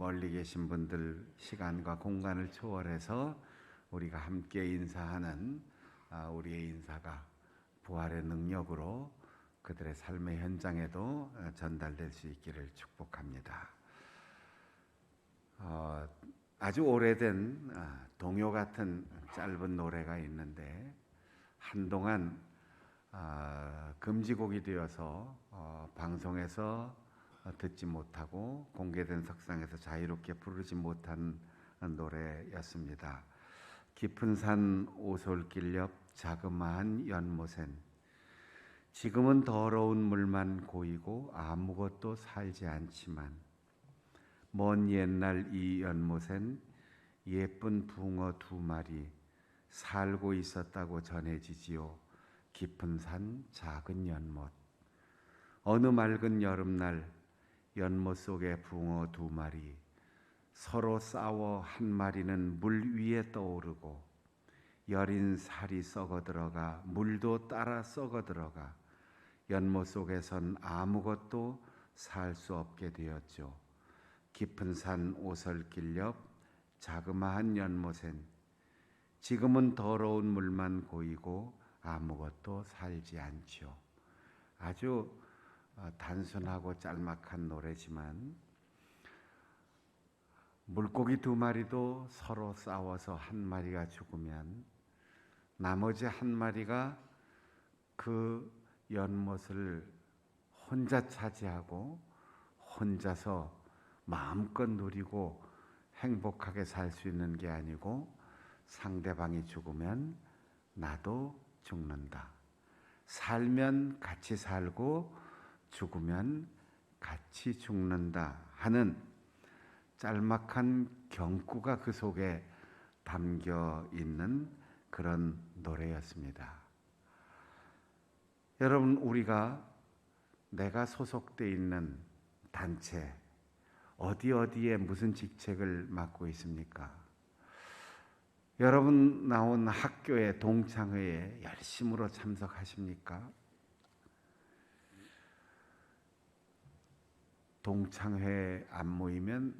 멀리 계신 분들 시간과 공간을 초월해서 우리가 함께 인사하는 아, 우리의 인사가 부활의 능력으로 그들의 삶의 현장에도 어, 전달될 수 있기를 축복합니다. 어, 아주 오래된 아, 동요 같은 짧은 노래가 있는데 한동안 아, 금지곡이 되어서 어, 방송에서 듣지 못하고 공개된 석상에서 자유롭게 부르지 못한 노래였습니다. 깊은 산 오솔길 옆 자그마한 연못엔 지금은 더러운 물만 고이고 아무것도 살지 않지만 먼 옛날 이 연못엔 예쁜 붕어 두 마리 살고 있었다고 전해지지요. 깊은 산 작은 연못. 어느 맑은 여름날 연못 속에 붕어 두 마리 서로 싸워 한 마리는 물 위에 떠오르고 여린 살이 썩어 들어가 물도 따라 썩어 들어가 연못 속에선 아무것도 살 수 없게 되었죠. 깊은 산 오설길 옆 자그마한 연못엔 지금은 더러운 물만 고이고 아무것도 살지 않죠. 아주 어, 단순하고 짤막한 노래지만 물고기 두 마리도 서로 싸워서 한 마리가 죽으면 나머지 한 마리가 그 연못을 혼자 차지하고 혼자서 마음껏 누리고 행복하게 살 수 있는 게 아니고 상대방이 죽으면 나도 죽는다. 살면 같이 살고 죽으면 같이 죽는다 하는 짤막한 경구가 그 속에 담겨 있는 그런 노래였습니다. 여러분, 우리가 내가 소속돼 있는 단체, 어디 어디에 무슨 직책을 맡고 있습니까? 여러분 나온 학교의 동창회에 열심으로 참석하십니까? 동창회 안 모이면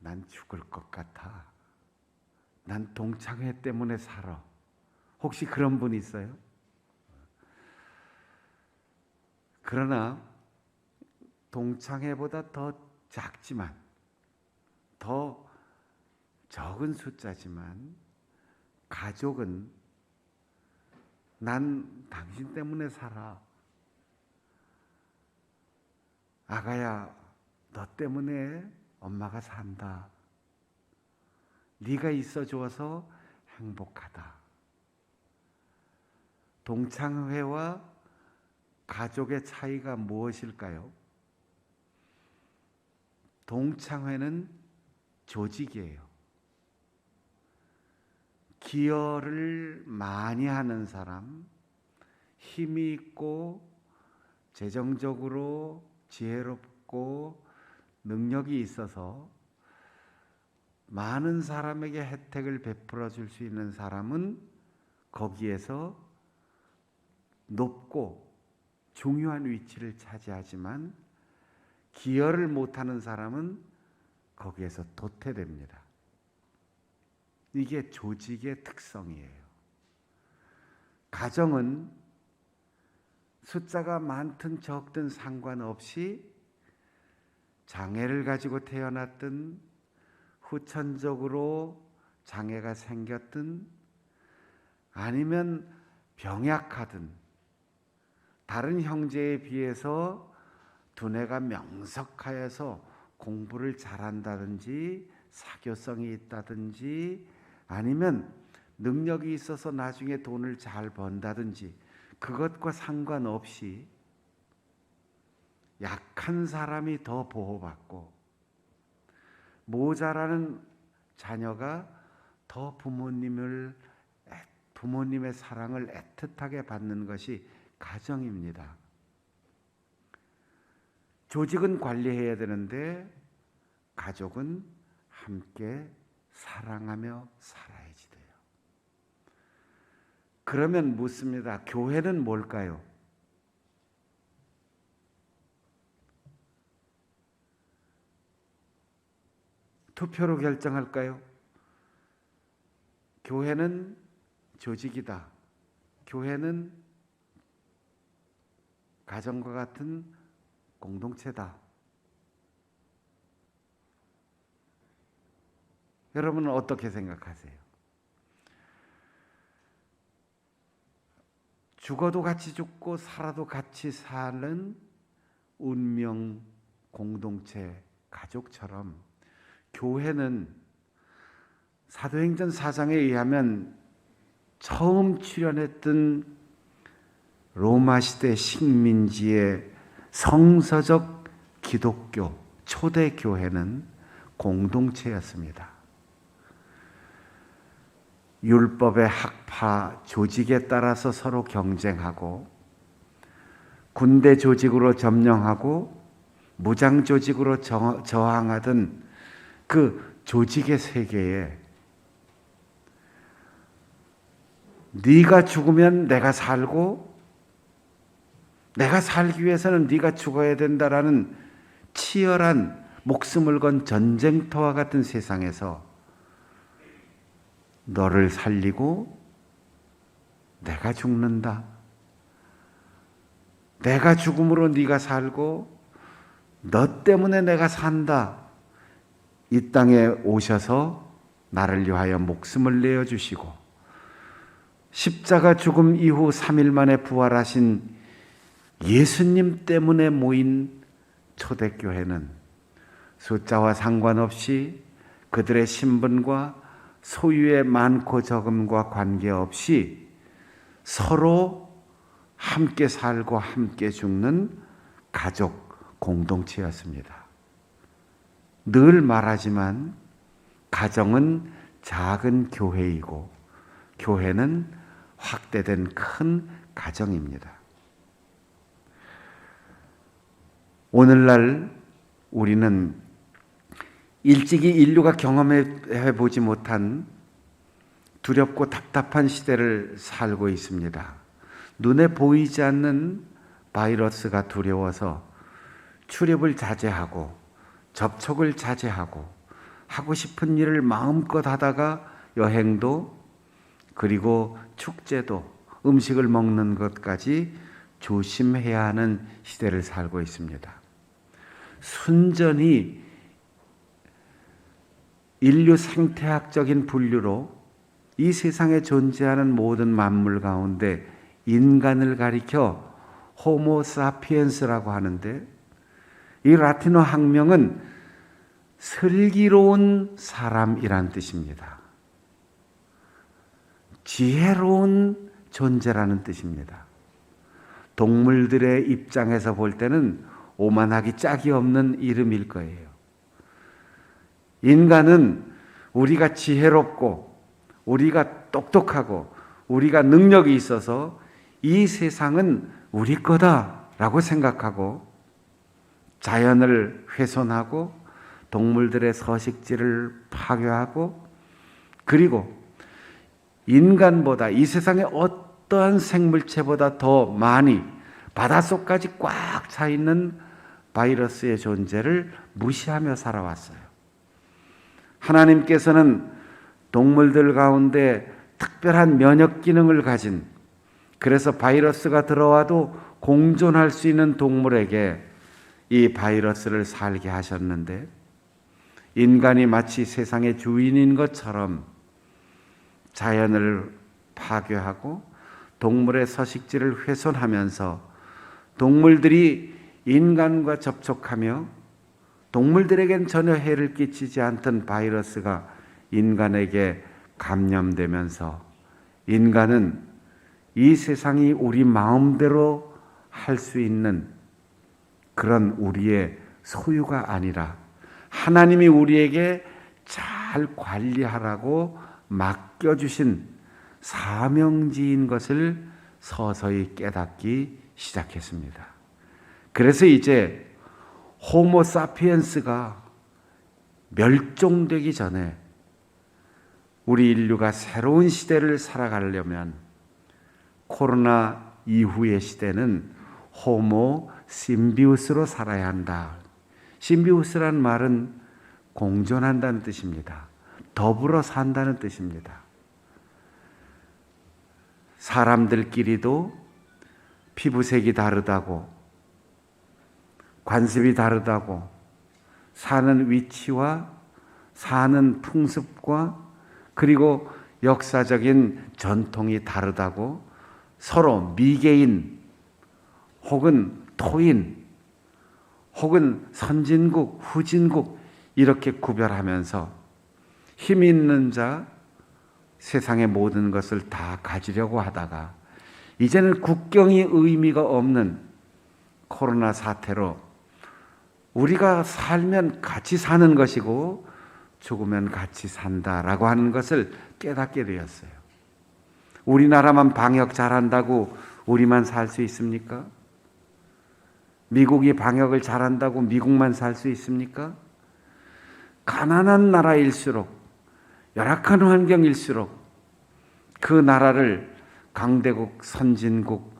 난 죽을 것 같아. 난 동창회 때문에 살아. 혹시 그런 분 있어요? 그러나 동창회보다 더 작지만 더 적은 숫자지만 가족은 난 당신 때문에 살아. 아가야, 너 때문에 엄마가 산다. 네가 있어 줘서 행복하다. 동창회와 가족의 차이가 무엇일까요? 동창회는 조직이에요. 기여를 많이 하는 사람, 힘이 있고 재정적으로 지혜롭고 능력이 있어서 많은 사람에게 혜택을 베풀어 줄 수 있는 사람은 거기에서 높고 중요한 위치를 차지하지만 기여를 못하는 사람은 거기에서 도태됩니다. 이게 조직의 특성이에요. 가정은 숫자가 많든 적든 상관없이 장애를 가지고 태어났든 후천적으로 장애가 생겼든 아니면 병약하든 다른 형제에 비해서 두뇌가 명석하여서 공부를 잘한다든지 사교성이 있다든지 아니면 능력이 있어서 나중에 돈을 잘 번다든지 그것과 상관없이 약한 사람이 더 보호받고 모자라는 자녀가 더 부모님을 부모님의 사랑을 애틋하게 받는 것이 가정입니다. 조직은 관리해야 되는데 가족은 함께 사랑하며 살아야지 돼요. 그러면 묻습니다. 교회는 뭘까요? 투표로 결정할까요? 교회는 조직이다. 교회는 가정과 같은 공동체다. 여러분은 어떻게 생각하세요? 죽어도 같이 죽고 살아도 같이 사는 운명 공동체 가족처럼 교회는 사도행전 4장에 의하면 처음 출현했던 로마 시대 식민지의 성서적 기독교 초대 교회는 공동체였습니다. 율법의 학파 조직에 따라서 서로 경쟁하고 군대 조직으로 점령하고 무장 조직으로 저항하던 그 조직의 세계에 네가 죽으면 내가 살고 내가 살기 위해서는 네가 죽어야 된다라는 치열한 목숨을 건 전쟁터와 같은 세상에서 너를 살리고 내가 죽는다. 내가 죽음으로 네가 살고 너 때문에 내가 산다. 이 땅에 오셔서 나를 위하여 목숨을 내어 주시고 십자가 죽음 이후 3일 만에 부활하신 예수님 때문에 모인 초대교회는 숫자와 상관없이 그들의 신분과 소유의 많고 적음과 관계없이 서로 함께 살고 함께 죽는 가족 공동체였습니다. 늘 말하지만 가정은 작은 교회이고 교회는 확대된 큰 가정입니다. 오늘날 우리는 일찍이 인류가 경험해 보지 못한 두렵고 답답한 시대를 살고 있습니다. 눈에 보이지 않는 바이러스가 두려워서 출입을 자제하고 접촉을 자제하고 하고 싶은 일을 마음껏 하다가 여행도 그리고 축제도 음식을 먹는 것까지 조심해야 하는 시대를 살고 있습니다. 순전히 인류 생태학적인 분류로 이 세상에 존재하는 모든 만물 가운데 인간을 가리켜 호모 사피엔스라고 하는데 이 라틴어 학명은 슬기로운 사람이란 뜻입니다. 지혜로운 존재라는 뜻입니다. 동물들의 입장에서 볼 때는 오만하기 짝이 없는 이름일 거예요. 인간은 우리가 지혜롭고 우리가 똑똑하고 우리가 능력이 있어서 이 세상은 우리 거다라고 생각하고 자연을 훼손하고 동물들의 서식지를 파괴하고 그리고 인간보다 이 세상의 어떠한 생물체보다 더 많이 바닷속까지 꽉 차 있는 바이러스의 존재를 무시하며 살아왔어요. 하나님께서는 동물들 가운데 특별한 면역 기능을 가진 그래서 바이러스가 들어와도 공존할 수 있는 동물에게 이 바이러스를 살게 하셨는데 인간이 마치 세상의 주인인 것처럼 자연을 파괴하고 동물의 서식지를 훼손하면서 동물들이 인간과 접촉하며 동물들에겐 전혀 해를 끼치지 않던 바이러스가 인간에게 감염되면서 인간은 이 세상이 우리 마음대로 할 수 있는 그런 우리의 소유가 아니라 하나님이 우리에게 잘 관리하라고 맡겨주신 사명지인 것을 서서히 깨닫기 시작했습니다. 그래서 이제 호모 사피엔스가 멸종되기 전에 우리 인류가 새로운 시대를 살아가려면 코로나 이후의 시대는 호모 심비우스로 살아야 한다. 심비우스란 말은 공존한다는 뜻입니다. 더불어 산다는 뜻입니다. 사람들끼리도 피부색이 다르다고, 관습이 다르다고, 사는 위치와 사는 풍습과 그리고 역사적인 전통이 다르다고 서로 미개인 혹은 토인 혹은 선진국, 후진국 이렇게 구별하면서 힘 있는 자 세상의 모든 것을 다 가지려고 하다가 이제는 국경이 의미가 없는 코로나 사태로 우리가 살면 같이 사는 것이고 죽으면 같이 산다라고 하는 것을 깨닫게 되었어요. 우리나라만 방역 잘한다고 우리만 살 수 있습니까? 미국이 방역을 잘한다고 미국만 살 수 있습니까? 가난한 나라일수록 열악한 환경일수록 그 나라를 강대국, 선진국,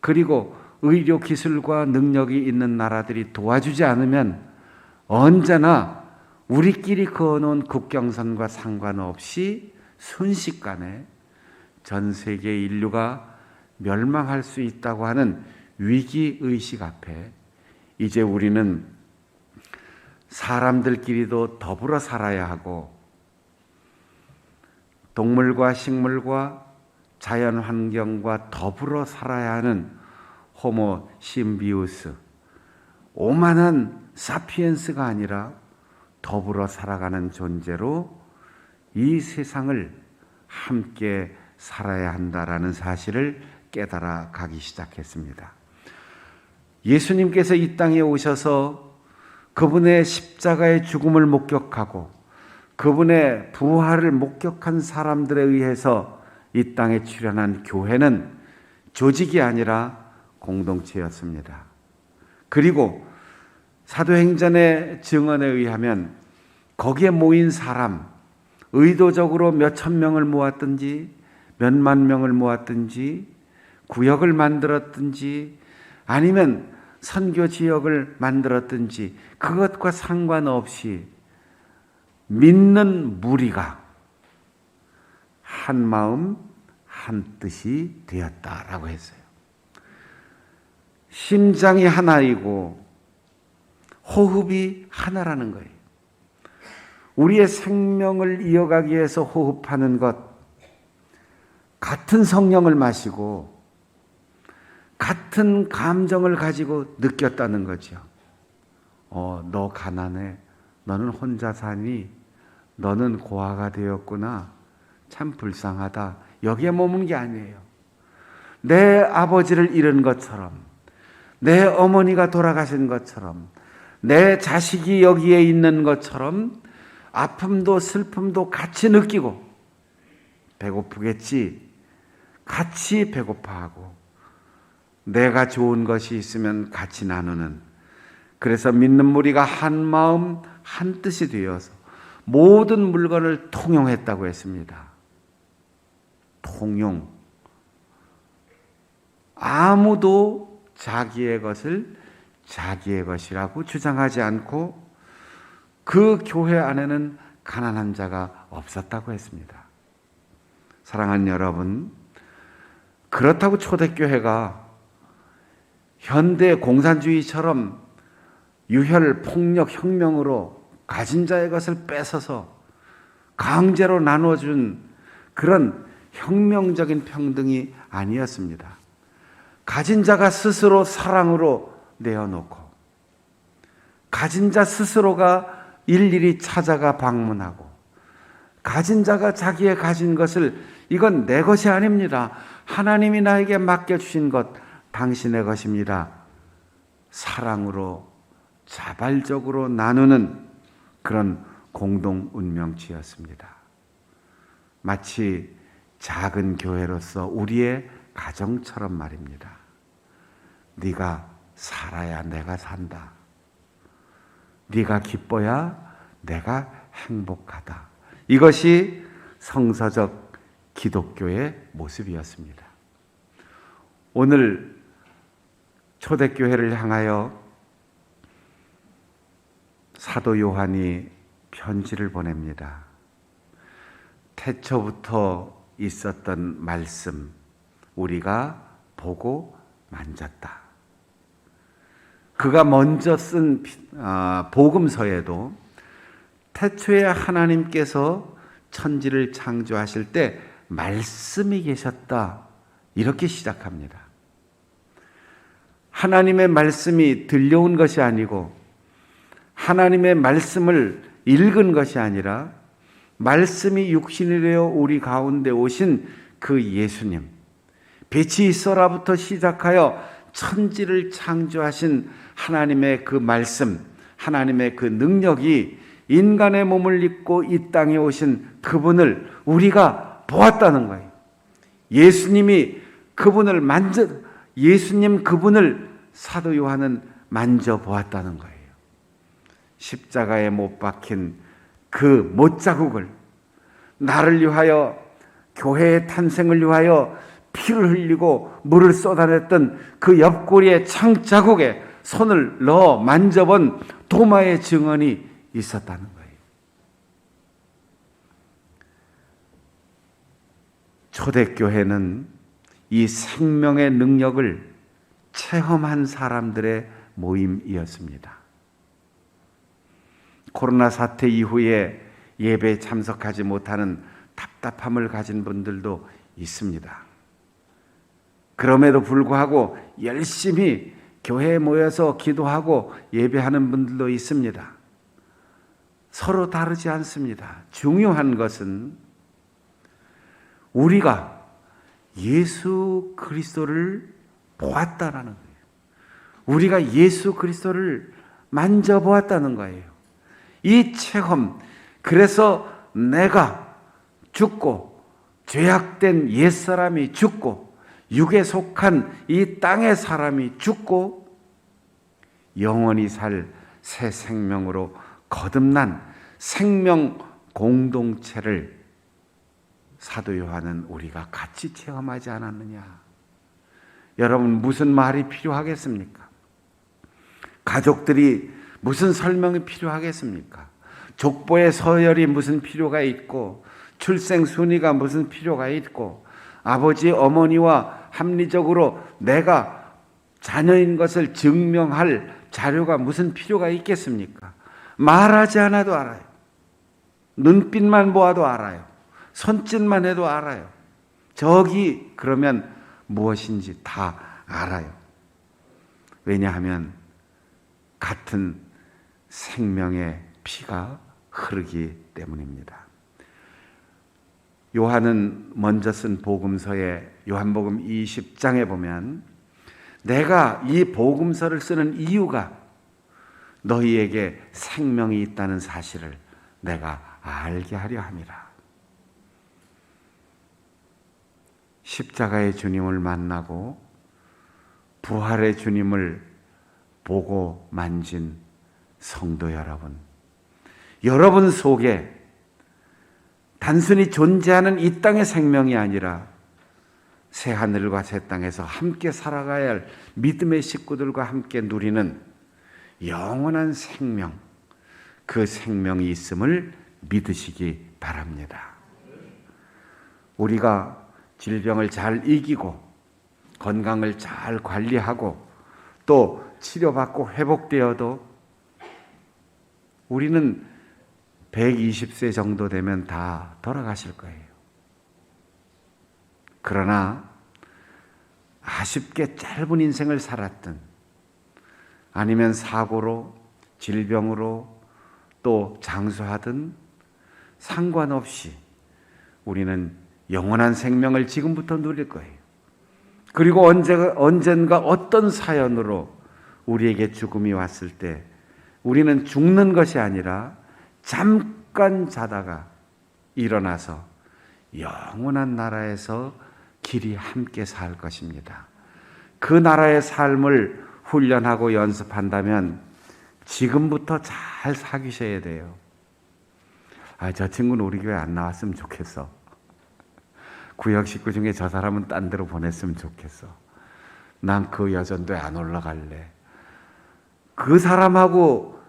그리고 의료 기술과 능력이 있는 나라들이 도와주지 않으면 언제나 우리끼리 그어놓은 국경선과 상관없이 순식간에 전 세계 인류가 멸망할 수 있다고 하는 위기 의식 앞에 이제 우리는 사람들끼리도 더불어 살아야 하고 동물과 식물과 자연 환경과 더불어 살아야 하는 호모 심비우스 오만한 사피엔스가 아니라 더불어 살아가는 존재로 이 세상을 함께 살아야 한다라는 사실을 깨달아 가기 시작했습니다. 예수님께서 이 땅에 오셔서 그분의 십자가의 죽음을 목격하고 그분의 부활을 목격한 사람들에 의해서 이 땅에 출현한 교회는 조직이 아니라 공동체였습니다. 그리고 사도행전의 증언에 의하면 거기에 모인 사람, 의도적으로 몇 천 명을 모았든지 몇만 명을 모았든지 구역을 만들었든지 아니면 선교 지역을 만들었든지 그것과 상관없이 믿는 무리가 한 마음 한 뜻이 되었다라고 했어요. 심장이 하나이고 호흡이 하나라는 거예요. 우리의 생명을 이어가기 위해서 호흡하는 것, 같은 성령을 마시고 같은 감정을 가지고 느꼈다는 거죠. 어, 너 가난해. 너는 혼자 사니? 너는 고아가 되었구나. 참 불쌍하다. 여기에 머문 게 아니에요. 내 아버지를 잃은 것처럼, 내 어머니가 돌아가신 것처럼, 내 자식이 여기에 있는 것처럼 아픔도 슬픔도 같이 느끼고 배고프겠지. 같이 배고파하고 내가 좋은 것이 있으면 같이 나누는 그래서 믿는 무리가 한 마음 한 뜻이 되어서 모든 물건을 통용했다고 했습니다. 통용. 아무도 자기의 것을 자기의 것이라고 주장하지 않고 그 교회 안에는 가난한 자가 없었다고 했습니다. 사랑하는 여러분, 그렇다고 초대교회가 현대 공산주의처럼 유혈, 폭력, 혁명으로 가진 자의 것을 뺏어서 강제로 나눠준 그런 혁명적인 평등이 아니었습니다. 가진 자가 스스로 사랑으로 내어놓고 가진 자 스스로가 일일이 찾아가 방문하고 가진 자가 자기의 가진 것을 이건 내 것이 아닙니다. 하나님이 나에게 맡겨주신 것 당신의 것입니다. 사랑으로 자발적으로 나누는 그런 공동 운명치였습니다. 마치 작은 교회로서 우리의 가정처럼 말입니다. 네가 살아야 내가 산다. 네가 기뻐야 내가 행복하다. 이것이 성서적 기독교의 모습이었습니다. 오늘 초대교회를 향하여 사도 요한이 편지를 보냅니다. 태초부터 있었던 말씀, 우리가 보고 만졌다. 그가 먼저 쓴 아, 복음서에도 태초에 하나님께서 천지를 창조하실 때 말씀이 계셨다. 이렇게 시작합니다. 하나님의 말씀이 들려온 것이 아니고 하나님의 말씀을 읽은 것이 아니라 말씀이 육신이 되어 우리 가운데 오신 그 예수님 빛이 있어라부터 시작하여 천지를 창조하신 하나님의 그 말씀 하나님의 그 능력이 인간의 몸을 입고 이 땅에 오신 그분을 우리가 보았다는 거예요. 예수님이 그분을 만져 예수님 그분을 사도 요한은 만져 보았다는 거예요. 십자가에 못 박힌 그 못자국을 나를 위하여 교회의 탄생을 위하여 피를 흘리고 물을 쏟아냈던 그 옆구리의 창자국에 손을 넣어 만져본 도마의 증언이 있었다는 거예요. 초대교회는 이 생명의 능력을 체험한 사람들의 모임이었습니다. 코로나 사태 이후에 예배에 참석하지 못하는 답답함을 가진 분들도 있습니다. 그럼에도 불구하고 열심히 교회에 모여서 기도하고 예배하는 분들도 있습니다. 서로 다르지 않습니다. 중요한 것은 우리가 예수 그리스도를 보았다라는 거예요. 우리가 예수 그리스도를 만져보았다는 거예요. 이 체험, 그래서 내가 죽고 죄악된 옛사람이 죽고 육에 속한 이 땅의 사람이 죽고 영원히 살 새 생명으로 거듭난 생명 공동체를 사도 요한은 우리가 같이 체험하지 않았느냐? 여러분 무슨 말이 필요하겠습니까? 가족들이 무슨 설명이 필요하겠습니까? 족보의 서열이 무슨 필요가 있고 출생 순위가 무슨 필요가 있고 아버지 어머니와 합리적으로 내가 자녀인 것을 증명할 자료가 무슨 필요가 있겠습니까? 말하지 않아도 알아요. 눈빛만 보아도 알아요. 손짓만 해도 알아요. 저기 그러면 무엇인지 다 알아요. 왜냐하면 같은 생명의 피가 흐르기 때문입니다. 요한은 먼저 쓴 복음서에 요한복음 20장에 보면 내가 이 복음서를 쓰는 이유가 너희에게 생명이 있다는 사실을 내가 알게 하려 함이라. 십자가의 주님을 만나고 부활의 주님을 보고 만진 성도 여러분. 여러분 속에 단순히 존재하는 이 땅의 생명이 아니라 새 하늘과 새 땅에서 함께 살아가야 할 믿음의 식구들과 함께 누리는 영원한 생명, 그 생명이 있음을 믿으시기 바랍니다. 우리가 질병을 잘 이기고 건강을 잘 관리하고 또 치료받고 회복되어도 우리는 120세 정도 되면 다 돌아가실 거예요. 그러나 아쉽게 짧은 인생을 살았든 아니면 사고로 질병으로 또 장수하든 상관없이 우리는 영원한 생명을 지금부터 누릴 거예요. 그리고 언제, 언젠가 어떤 사연으로 우리에게 죽음이 왔을 때 우리는 죽는 것이 아니라 잠깐 자다가 일어나서 영원한 나라에서 길이 함께 살 것입니다. 그 나라의 삶을 훈련하고 연습한다면 지금부터 잘 사귀셔야 돼요. 아, 저 친구는 우리 교회 안 나왔으면 좋겠어. 구역 식구 중에 저 사람은 딴 데로 보냈으면 좋겠어. 난 그 여전도에 안 올라갈래. 그 사람하고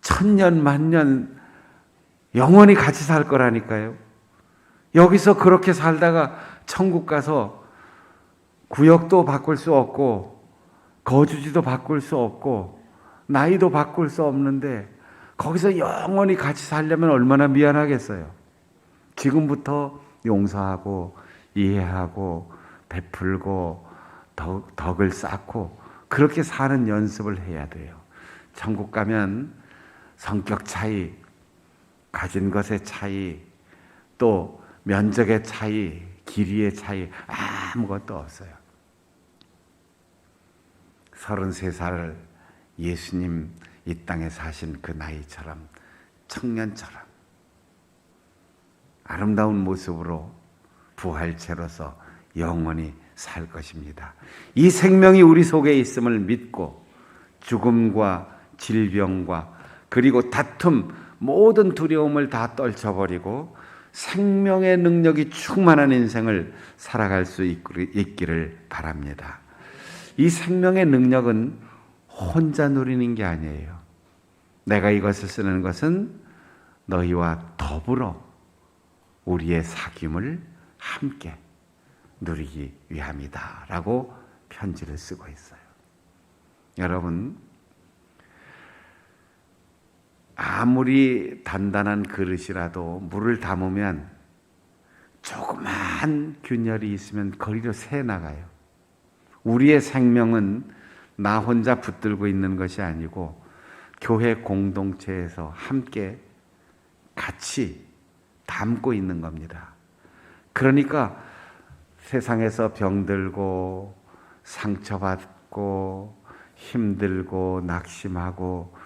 천년 만년 영원히 같이 살 거라니까요. 여기서 그렇게 살다가 천국 가서 구역도 바꿀 수 없고 거주지도 바꿀 수 없고 나이도 바꿀 수 없는데 거기서 영원히 같이 살려면 얼마나 미안하겠어요. 지금부터 용서하고 이해하고 베풀고 덕, 덕을 쌓고 그렇게 사는 연습을 해야 돼요. 천국 가면 성격 차이, 가진 것의 차이, 또 면적의 차이, 길이의 차이 아무것도 없어요. 33살 예수님 이 땅에 사신 그 나이처럼 청년처럼 아름다운 모습으로 부활체로서 영원히 살 것입니다. 이 생명이 우리 속에 있음을 믿고 죽음과 질병과 그리고 다툼 모든 두려움을 다 떨쳐버리고 생명의 능력이 충만한 인생을 살아갈 수 있기를 바랍니다. 이 생명의 능력은 혼자 누리는 게 아니에요. 내가 이것을 쓰는 것은 너희와 더불어 우리의 사귐을 함께 누리기 위함이다. 라고 편지를 쓰고 있어요. 여러분, 아무리 단단한 그릇이라도 물을 담으면 조그만 균열이 있으면 거리로 새 나가요. 우리의 생명은 나 혼자 붙들고 있는 것이 아니고 교회 공동체에서 함께 같이 담고 있는 겁니다. 그러니까 세상에서 병들고 상처받고 힘들고 낙심하고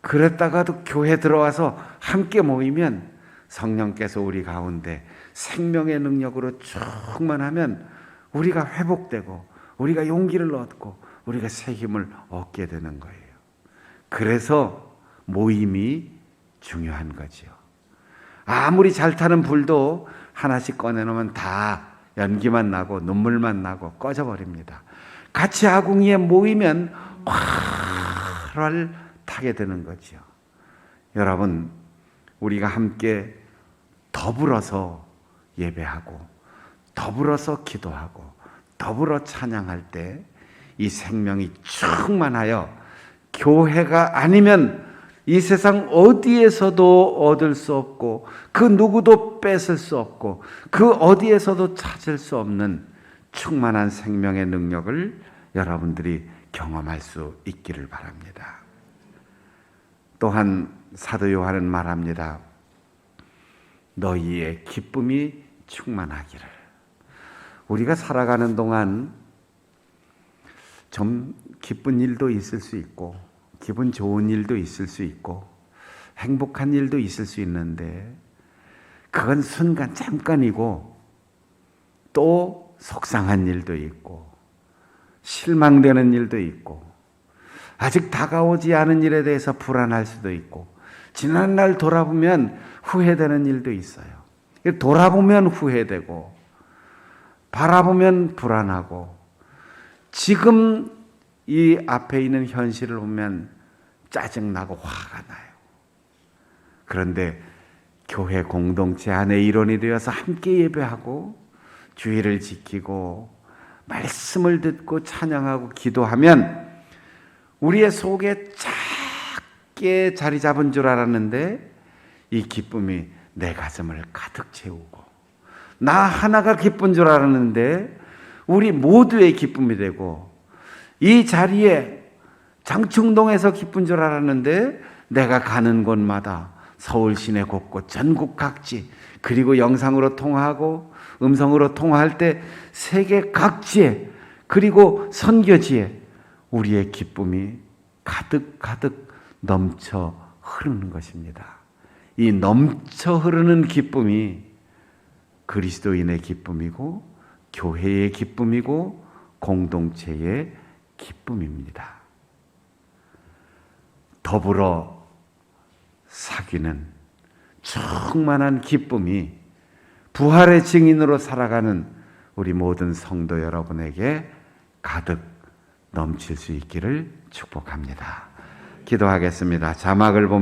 그랬다가도 교회 들어와서 함께 모이면 성령께서 우리 가운데 생명의 능력으로 충만하면 우리가 회복되고 우리가 용기를 얻고 우리가 새 힘을 얻게 되는 거예요. 그래서 모임이 중요한 거죠. 아무리 잘 타는 불도 하나씩 꺼내놓으면 다 연기만 나고 눈물만 나고 꺼져버립니다. 같이 아궁이에 모이면 활활 타게 되는 거죠. 여러분, 우리가 함께 더불어서 예배하고, 더불어서 기도하고, 더불어 찬양할 때 이 생명이 충만하여 교회가 아니면 이 세상 어디에서도 얻을 수 없고 그 누구도 뺏을 수 없고 그 어디에서도 찾을 수 없는 충만한 생명의 능력을 여러분들이 경험할 수 있기를 바랍니다. 또한 사도 요한은 말합니다. 너희의 기쁨이 충만하기를. 우리가 살아가는 동안 좀 기쁜 일도 있을 수 있고 기분 좋은 일도 있을 수 있고 행복한 일도 있을 수 있는데 그건 순간 잠깐이고 또 속상한 일도 있고 실망되는 일도 있고 아직 다가오지 않은 일에 대해서 불안할 수도 있고 지난 날 돌아보면 후회되는 일도 있어요. 돌아보면 후회되고 바라보면 불안하고 지금 이 앞에 있는 현실을 보면 짜증나고 화가 나요. 그런데 교회 공동체 안에 일원이 되어서 함께 예배하고 주의를 지키고 말씀을 듣고 찬양하고 기도하면 우리의 속에 작게 자리 잡은 줄 알았는데 이 기쁨이 내 가슴을 가득 채우고 나 하나가 기쁜 줄 알았는데 우리 모두의 기쁨이 되고 이 자리에 장충동에서 기쁜 줄 알았는데 내가 가는 곳마다 서울 시내 곳곳 전국 각지 그리고 영상으로 통화하고 음성으로 통화할 때 세계 각지에 그리고 선교지에 우리의 기쁨이 가득 가득 넘쳐 흐르는 것입니다. 이 넘쳐 흐르는 기쁨이 그리스도인의 기쁨이고 교회의 기쁨이고 공동체의 기쁨입니다. 더불어 사귀는 충만한 기쁨이 부활의 증인으로 살아가는 우리 모든 성도 여러분에게 가득 넘칠 수 있기를 축복합니다. 기도하겠습니다. 자막을 보면